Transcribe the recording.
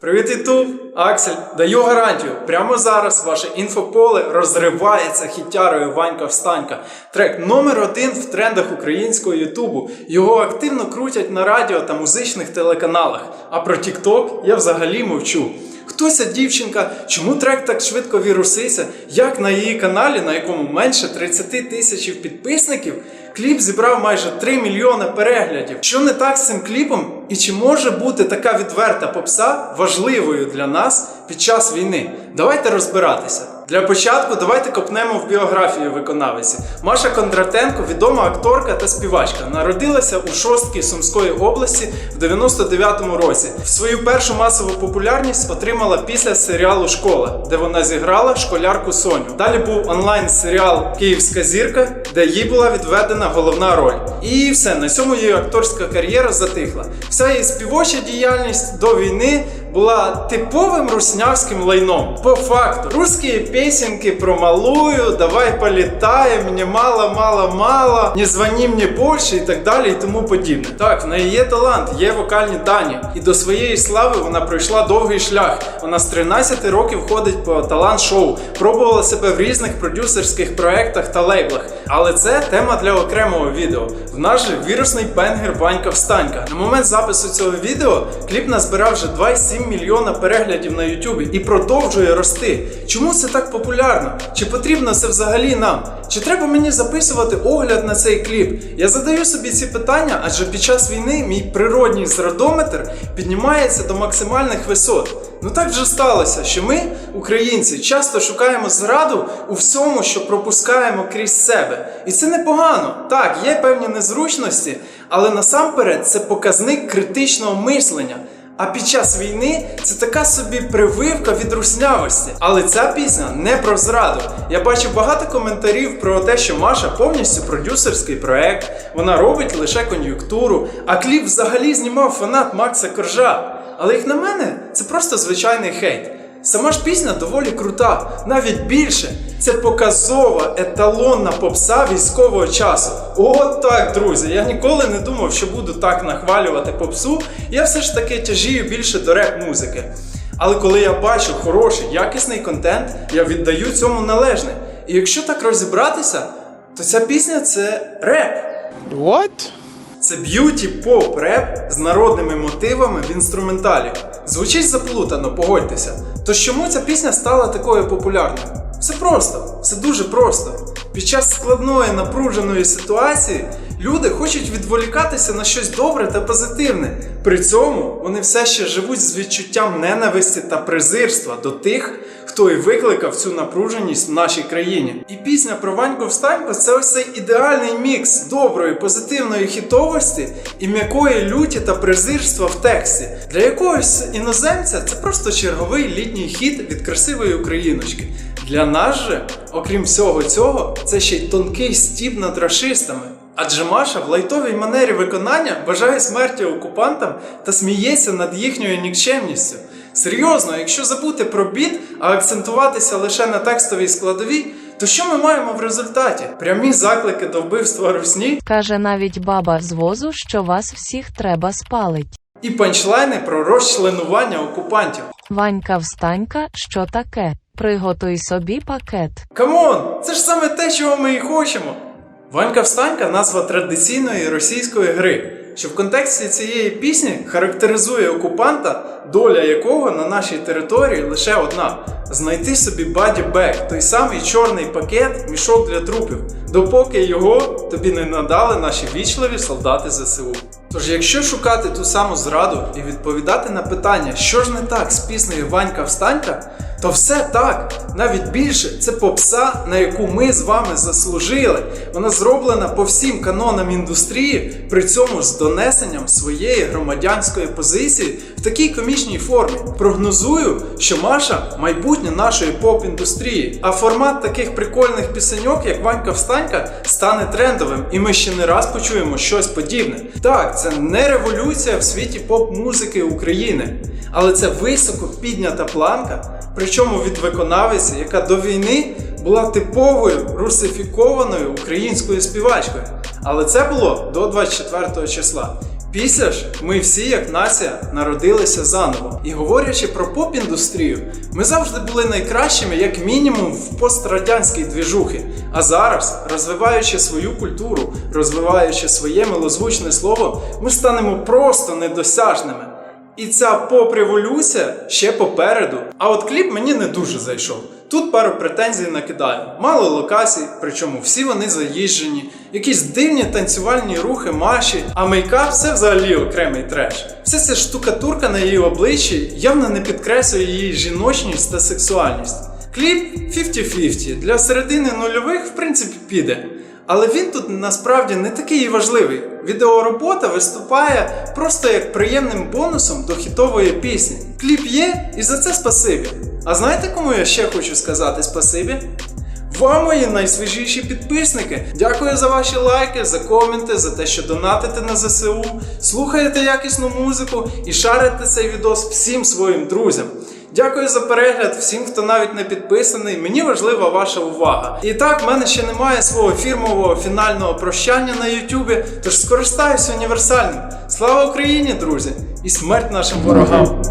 Привіт, Ютуб! Аксель, даю гарантію. Прямо зараз ваше інфополе розривається хітярою Ванька Встанька. Трек номер один в трендах українського Ютубу. Його активно крутять на радіо та музичних телеканалах. А про TikTok я взагалі мовчу. Хто дівчинка? Чому трек так швидко вірусився, Як на її каналі, на якому менше 30 тисяч підписників, кліп зібрав майже 3 мільйони переглядів. Що не так з цим кліпом? І чи може бути така відверта попса важливою для нас під час війни? Давайте розбиратися. Для початку давайте копнемо в біографію виконавиці. Маша Кондратенко відома акторка та співачка. Народилася у Шостки Сумської області в 99-му році. Свою першу масову популярність отримала після серіалу Школа, де вона зіграла школярку Соню. Далі був онлайн серіал Київська зірка, де їй була відведена головна роль. І все, на цьому її акторська кар'єра затихла. Вся її співоча діяльність до війни була типовим руснявським лайном. По факту, русські песенки про малую, давай політаємо, мені мало, мало, мало, не звони мені більше і так далі, і тому подібне. Так, в неї є талант, є вокальні дані, і до своєї слави вона пройшла довгий шлях. Вона з 13 років ходить по талант-шоу, пробувала себе в різних продюсерських проектах та лейблах. Але це тема для окремого відео. В нас же вірусний бенгер Ванька Встанька. На момент запису цього відео кліп назбирав вже 2,7 мільйона переглядів на Ютубі і продовжує рости. Чому це так популярно? Чи потрібно це взагалі нам? Чи треба мені записувати огляд на цей кліп? Я задаю собі ці питання, адже під час війни мій природній зрадометр піднімається до максимальних висот. Ну так вже сталося, що ми, українці, часто шукаємо зраду у всьому, що пропускаємо крізь себе. І це непогано. Так, є певні незручності, але насамперед це показник критичного мислення. А під час війни це така собі прививка від руснявості. Але ця пісня не про зраду. Я бачив багато коментарів про те, що Маша повністю продюсерський проект, вона робить лише кон'юнктуру, а кліп взагалі знімав фанат Макса Коржа. Але як на мене, це просто звичайний хейт. Сама ж пісня доволі крута, навіть більше. Це показова еталонна попса військового часу. От так, друзі. Я ніколи не думав, що буду так нахвалювати попсу. Я все ж таки тяжію більше до реп-музики. Але коли я бачу хороший, якісний контент, я віддаю цьому належне. І якщо так розібратися, то ця пісня це реп. What? Це б'юті поп реп з народними мотивами в інструменталі. Звучить заплутано, погодьтеся. То чому ця пісня стала такою популярною? Все просто, все дуже просто. Під час складної напруженої ситуації люди хочуть відволікатися на щось добре та позитивне. При цьому вони все ще живуть з відчуттям ненависті та презирства до тих, хто і викликав цю напруженість в нашій країні. І пісня про Ваньку Встанько це ось цей ідеальний мікс доброї, позитивної хітовості і м'якої люті та презирства в тексті. Для якогось іноземця це просто черговий літній хіт від красивої україночки. Для нас же, окрім всього цього, це ще й тонкий стіб над рашистами. Адже Маша в лайтовій манері виконання бажає смерті окупантам та сміється над їхньою нікчемністю. Серйозно, якщо забути про біт, а акцентуватися лише на текстовій складовій, то що ми маємо в результаті? Прямі заклики до вбивства русні Каже навіть баба з возу, що вас всіх треба спалить. і панчлайни про розчленування окупантів. Ванька встанька, що таке? Приготуй собі пакет. Камон, це ж саме те, чого ми і хочемо. Ванька Встанька назва традиційної російської гри, що в контексті цієї пісні характеризує окупанта, доля якого на нашій території лише одна: знайти собі баді бек, той самий чорний пакет, мішок для трупів, допоки його тобі не надали наші вічливі солдати ЗСУ. Тож, якщо шукати ту саму зраду і відповідати на питання, що ж не так з піснею Ванька Встанька, то все так, навіть більше це попса, на яку ми з вами заслужили. Вона зроблена по всім канонам індустрії, при цьому з донесенням своєї громадянської позиції в такій комічній формі. Прогнозую, що Маша майбутнє нашої поп-індустрії, а формат таких прикольних пісеньок, як Ванька Встанька, стане трендовим, і ми ще не раз почуємо щось подібне. Так, це не революція в світі поп-музики України, але це високо піднята планка. Причому від виконавиці, яка до війни була типовою русифікованою українською співачкою. Але це було до 24 числа. Після ж ми всі, як нація, народилися заново. І говорячи про поп-індустрію, ми завжди були найкращими, як мінімум, в пострадянській двіжухи. А зараз, розвиваючи свою культуру, розвиваючи своє милозвучне слово, ми станемо просто недосяжними. І ця поп-революція ще попереду. А от кліп мені не дуже зайшов. Тут пару претензій накидаю. Мало локацій, причому всі вони заїжджені, якісь дивні танцювальні рухи Маші, а мейкап це взагалі окремий треш. Вся ця штукатурка на її обличчі явно не підкреслює її жіночність та сексуальність. Кліп 50-50 для середини нульових, в принципі, піде. Але він тут насправді не такий важливий. Відеоробота виступає просто як приємним бонусом до хітової пісні. Кліп є, і за це спасибі. А знаєте, кому я ще хочу сказати спасибі? Вам, мої найсвіжіші підписники! Дякую за ваші лайки, за коменти, за те, що донатите на ЗСУ, слухаєте якісну музику і шарите цей відос всім своїм друзям. Дякую за перегляд всім, хто навіть не підписаний. Мені важлива ваша увага. І так, в мене ще немає свого фірмового фінального прощання на Ютубі, тож скористаюся універсальним. Слава Україні, друзі! І смерть нашим ворогам!